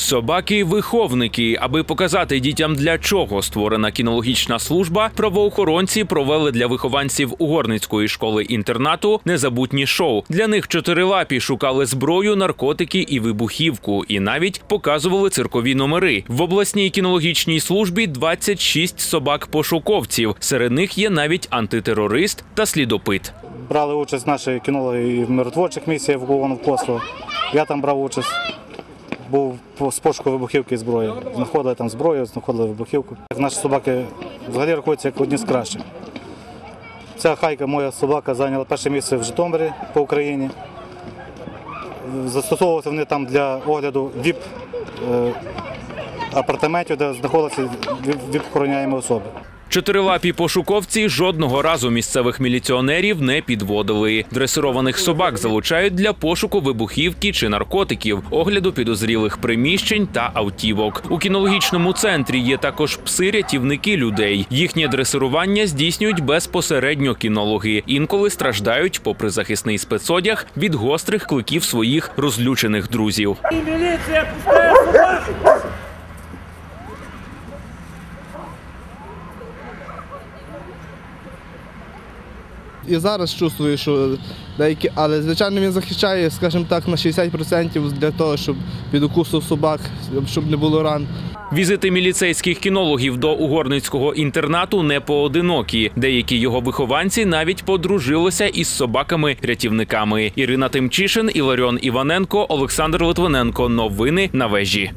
Собаки-виховники, аби показати дітям для чого створена кінологічна служба, правоохоронці провели для вихованців угорницької школи інтернату незабутні шоу. Для них чотирилапі шукали зброю, наркотики і вибухівку, і навіть показували циркові номери. В обласній кінологічній службі 26 собак-пошуковців. Серед них є навіть антитерорист та слідопит. Брали участь наші кінологи в миротворчих місіях в Косло. Я там брав участь. Був з пошуку вибухівки зброї. Знаходили там зброю, знаходили вибухівку. Наші собаки взагалі рахуються як одні з кращих. Ця хайка, моя собака, зайняла перше місце в Житомирі по Україні. Застосовувалися вони там для огляду ВІП е, апартаментів, де знаходилися ВІП охороняємо особи. Чотирилапі пошуковці жодного разу місцевих міліціонерів не підводили. Дресированих собак залучають для пошуку вибухівки чи наркотиків, огляду підозрілих приміщень та автівок. У кінологічному центрі є також пси-рятівники людей. Їхнє дресирування здійснюють безпосередньо кінологи. Інколи страждають, попри захисний спецодяг, від гострих кликів своїх розлючених друзів. Милиция, І зараз чувствую, що деякі, але звичайно він захищає, скажімо так, на 60% для того, щоб від укусу собак, щоб не було ран. Візити міліцейських кінологів до угорницького інтернату не поодинокі. Деякі його вихованці навіть подружилися із собаками-рятівниками. Ірина Тимчишин, Іларіон Іваненко, Олександр Литвиненко. Новини на вежі.